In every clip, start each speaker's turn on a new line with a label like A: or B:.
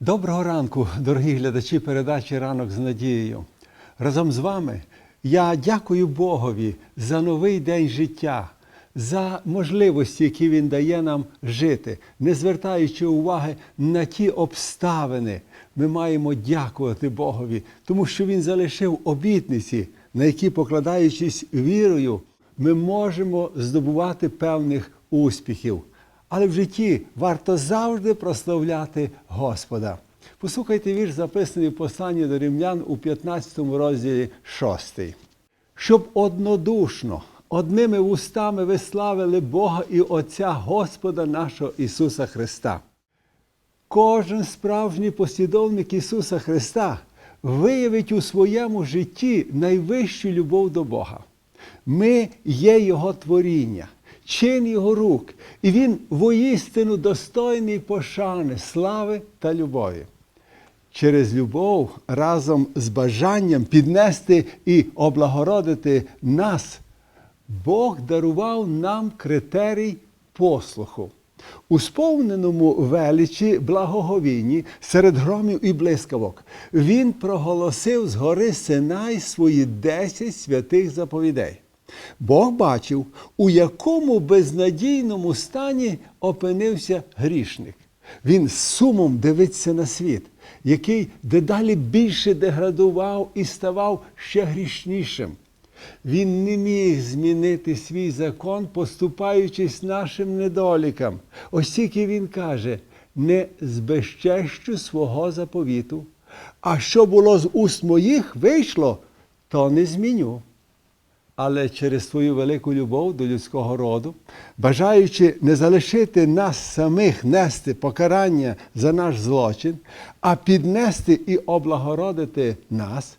A: Доброго ранку, дорогі глядачі передачі Ранок з надією. Разом з вами я дякую Богові за новий день життя, за можливості, які Він дає нам жити, не звертаючи уваги на ті обставини. Ми маємо дякувати Богові, тому що Він залишив обітниці, на які, покладаючись вірою, ми можемо здобувати певних успіхів. Але в житті варто завжди прославляти Господа. Послухайте вірш, записаний в посланні до римлян у 15 розділі 6. Щоб однодушно, одними вустами ви славили Бога і Отця Господа нашого Ісуса Христа. Кожен справжній послідовник Ісуса Христа виявить у своєму житті найвищу любов до Бога. Ми є Його творіння, чин Його рук, і Він воістину достойний пошани, слави та любові. Через любов разом з бажанням піднести і облагородити нас, Бог дарував нам критерій послуху. У сповненому величі благоговінні серед громів і блискавок він проголосив з гори Синай свої десять святих заповідей. Бог бачив, у якому безнадійному стані опинився грішник. Він сумом дивиться на світ, який дедалі більше деградував і ставав ще грішнішим. Він не міг змінити свій закон, поступаючись нашим недолікам. Ось тільки він каже: не збезчещу свого заповіту, а що було з уст моїх вийшло, то не зміню. Але через свою велику любов до людського роду, бажаючи не залишити нас самих нести покарання за наш злочин, а піднести і облагородити нас,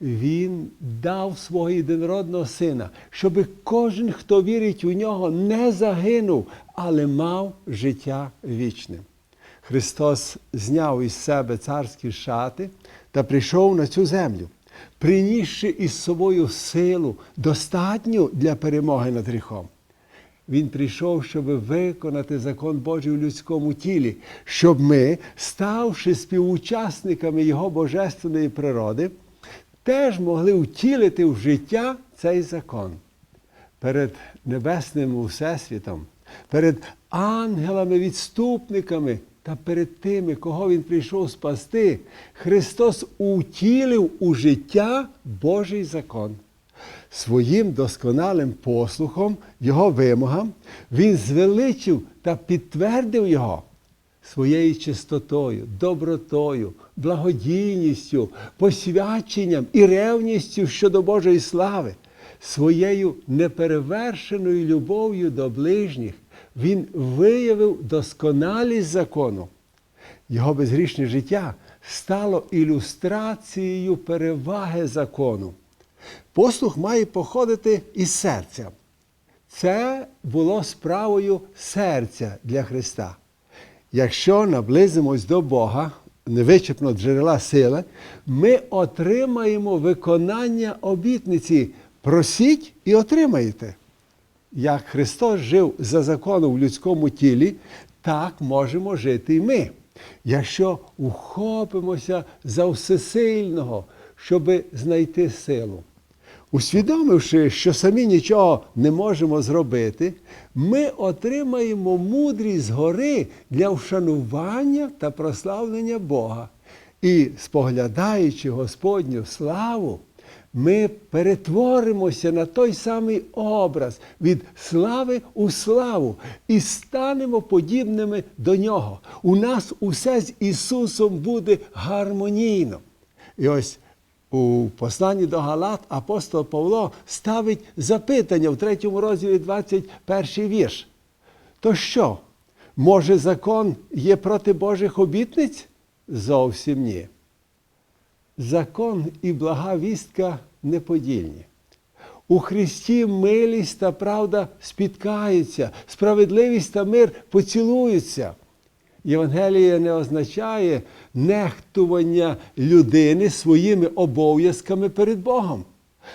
A: він дав свого єдинородного сина, щоби кожен, хто вірить у нього, не загинув, але мав життя вічне. Христос зняв із себе царські шати та прийшов на цю землю, принісши із собою силу, достатню для перемоги над гріхом. Він прийшов, щоб виконати закон Божий у людському тілі, щоб ми, ставши співучасниками Його божественної природи, теж могли втілити в життя цей закон перед небесним Всесвітом, перед ангелами-відступниками та перед тими, кого Він прийшов спасти, Христос утілив у життя Божий закон. Своїм досконалим послухом, Його вимогам, Він звеличив та підтвердив Його своєю чистотою, добротою, благодійністю, посвяченням і ревністю щодо Божої слави, своєю неперевершеною любов'ю до ближніх, він виявив досконалість закону. Його безгрішне життя стало ілюстрацією переваги закону. Послух має походити із серця. Це було справою серця для Христа. Якщо наблизимось до Бога, невичерпно джерела сили, ми отримаємо виконання обітниці. Просіть і отримаєте. Як Христос жив за законом в людському тілі, так можемо жити і ми. Якщо ухопимося за всесильного, щоби знайти силу. Усвідомивши, що самі нічого не можемо зробити, ми отримаємо мудрість згори для вшанування та прославлення Бога. І, споглядаючи Господню славу, ми перетворимося на той самий образ від слави у славу і станемо подібними до нього. У нас усе з Ісусом буде гармонійно. І ось у посланні до Галат апостол Павло ставить запитання в третьому розділі 21 вірш. То що? Може, закон є проти Божих обітниць? Зовсім ні. Закон і блага вістка неподільні. У Христі милість та правда спіткаються, справедливість та мир поцілуються. Євангеліє не означає нехтування людини своїми обов'язками перед Богом.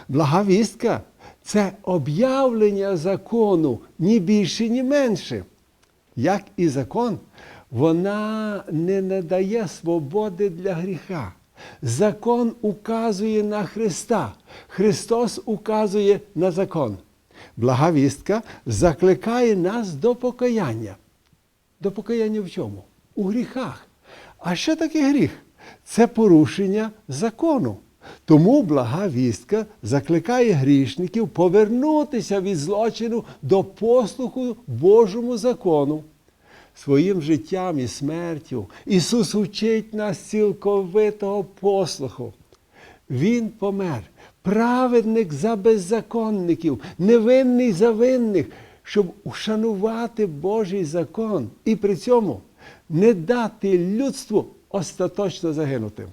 A: Благовістка це об'явлення закону ні більше, ні менше. Як і закон, вона не надає свободи для гріха. Закон указує на Христа. Христос указує на закон. Благовістка закликає нас до покаяння. До покаяння в чому? У гріхах. А що таке гріх? Це порушення закону. Тому блага вістка закликає грішників повернутися від злочину до послуху Божому закону. Своїм життям і смертю Ісус учить нас цілковитого послуху. Він помер, праведник за беззаконників, невинний за винних, щоб ушанувати Божий закон і при цьому не дати людству остаточно загинути.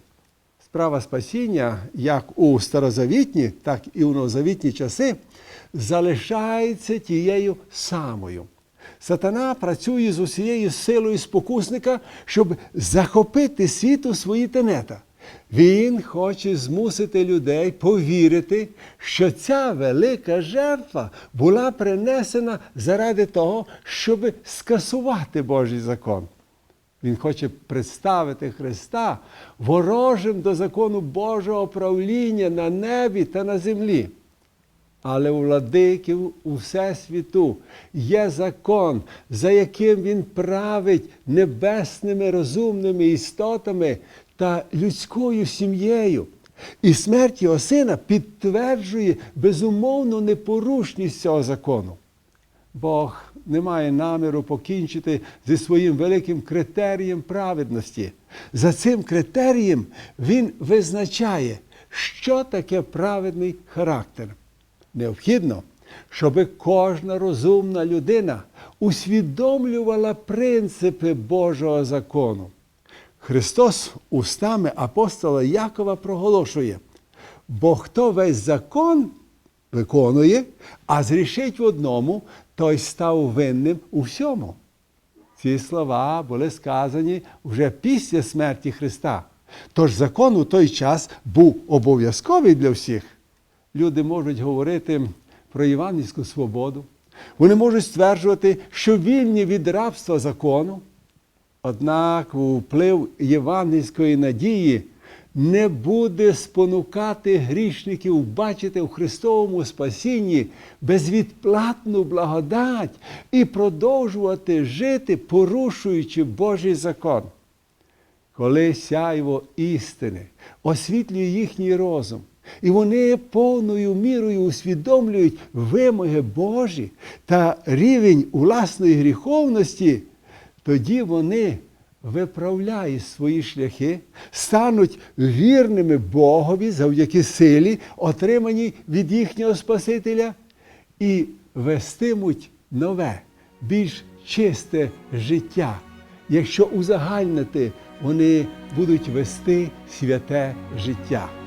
A: Справа спасіння, як у старозавітні, так і у новозавітні часи, залишається тією самою. Сатана працює з усією силою спокусника, щоб захопити світ у свої тенета. Він хоче змусити людей повірити, що ця велика жертва була принесена заради того, щоб скасувати Божий закон. Він хоче представити Христа ворожим до закону Божого правління на небі та на землі. Але у владиків у всесвіту є закон, за яким він править небесними розумними істотами та людською сім'єю. І смерть його сина підтверджує безумовну непорушність цього закону. Бог не має наміру покінчити зі своїм великим критерієм праведності. За цим критерієм він визначає, що таке праведний характер. Необхідно, щоб кожна розумна людина усвідомлювала принципи Божого закону. Христос устами апостола Якова проголошує, бо хто весь закон виконує, а зрішить в одному, той став винним у всьому. Ці слова були сказані вже після смерті Христа. Тож закон у той час був обов'язковий для всіх. Люди можуть говорити про євангельську свободу. Вони можуть стверджувати, що вільні від рабства закону. Однак вплив євангельської надії не буде спонукати грішників бачити в Христовому спасінні безвідплатну благодать і продовжувати жити, порушуючи Божий закон. Коли сяйво істини освітлює їхній розум, і вони повною мірою усвідомлюють вимоги Божі та рівень власної гріховності, тоді вони виправляють свої шляхи, стануть вірними Богові завдяки силі, отриманій від їхнього Спасителя, і вестимуть нове, більш чисте життя. Якщо узагальнити, вони будуть вести святе життя.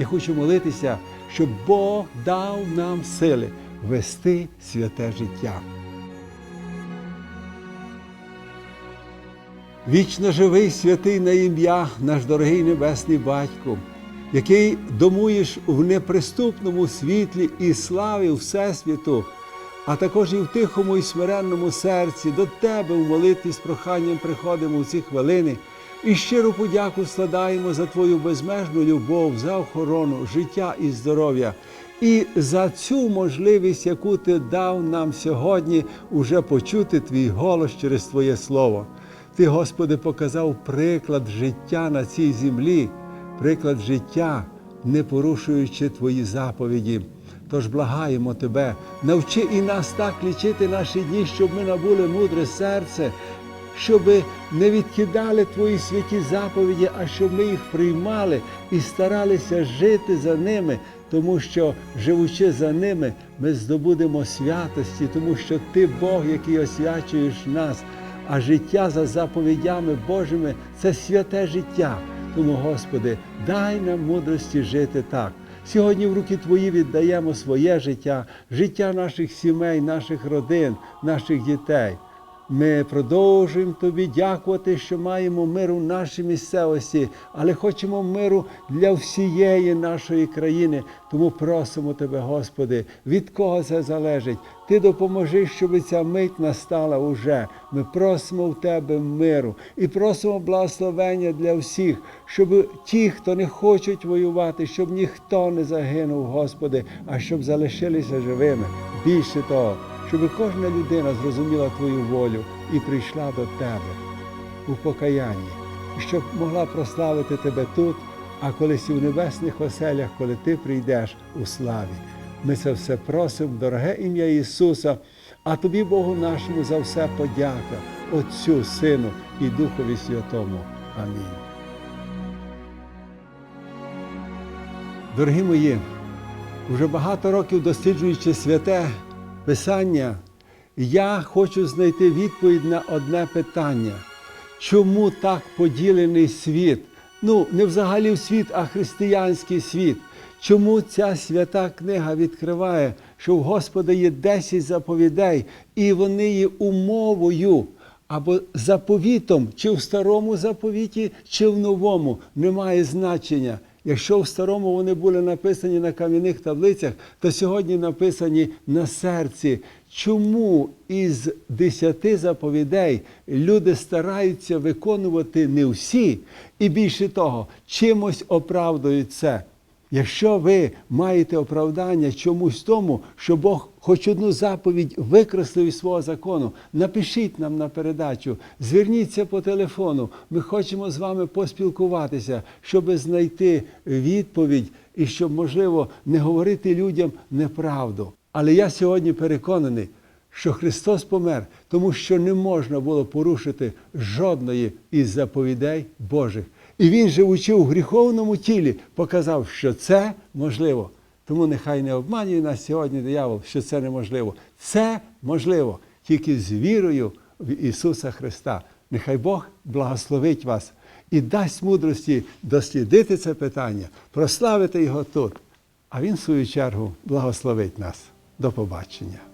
A: Я хочу молитися, щоб Бог дав нам сили вести святе життя. Вічно живий святий на ім'я, наш дорогий Небесний Батько, який домуєш в неприступному світлі і славі Всесвіту, а також і в тихому і смиренному серці до Тебе в молитві з проханням приходимо у ці хвилини і щиру подяку складаємо за Твою безмежну любов, за охорону, життя і здоров'я. І за цю можливість, яку ти дав нам сьогодні, уже почути твій голос через Твоє Слово. Ти, Господи, показав приклад життя на цій землі, приклад життя, не порушуючи Твої заповіді. Тож благаємо Тебе, навчи і нас так лічити наші дні, щоб ми набули мудре серце, щоб не відкидали Твої святі заповіді, а щоб ми їх приймали і старалися жити за ними, тому що, живучи за ними, ми здобудемо святості, тому що Ти Бог, який освячуєш нас а життя за заповідями Божими це святе життя. Тому, Господи, дай нам мудрості жити так. Сьогодні в руки Твої віддаємо своє життя, життя наших сімей, наших родин, наших дітей. Ми продовжуємо тобі дякувати, що маємо мир у нашій місцевості, але хочемо миру для всієї нашої країни. Тому просимо тебе, Господи, від кого це залежить. Ти допоможи, щоб ця мить настала уже. Ми просимо в Тебе миру і просимо благословення для всіх, щоб ті, хто не хочуть воювати, щоб ніхто не загинув, Господи, а щоб залишилися живими. Більше того, щоб кожна людина зрозуміла Твою волю і прийшла до Тебе у покаянні, щоб могла прославити Тебе тут, а колись в небесних оселях, коли Ти прийдеш у славі. Ми це все просимо, дороге ім'я Ісуса, а тобі, Богу нашому, за все подяка, Отцю, Сину і Духові Святому. Амінь. Дорогі мої, вже багато років досліджуючи святе Писання, я хочу знайти відповідь на одне питання. Чому так поділений світ? Ну, не взагалі в світ, а християнський світ. Чому ця свята книга відкриває, що в Господа є 10 заповідей, і вони є умовою або заповітом, чи в старому заповіті, чи в новому, немає значення. Якщо в старому вони були написані на кам'яних таблицях, то сьогодні написані на серці. Чому із десяти заповідей люди стараються виконувати не всі, і більше того, чимось оправдують це? Якщо ви маєте оправдання чомусь тому, що Бог хоч одну заповідь викреслив із свого закону, напишіть нам на передачу, зверніться по телефону. Ми хочемо з вами поспілкуватися, щоб знайти відповідь і щоб, можливо, не говорити людям неправду. Але я сьогодні переконаний, що Христос помер, тому що не можна було порушити жодної із заповідей Божих. І Він, живучи у гріховному тілі, показав, що це можливо. Тому нехай не обманює нас сьогодні диявол, що це неможливо. Це можливо тільки з вірою в Ісуса Христа. Нехай Бог благословить вас і дасть мудрості дослідити це питання, прославити Його тут. А Він, в свою чергу, благословить нас. До побачення.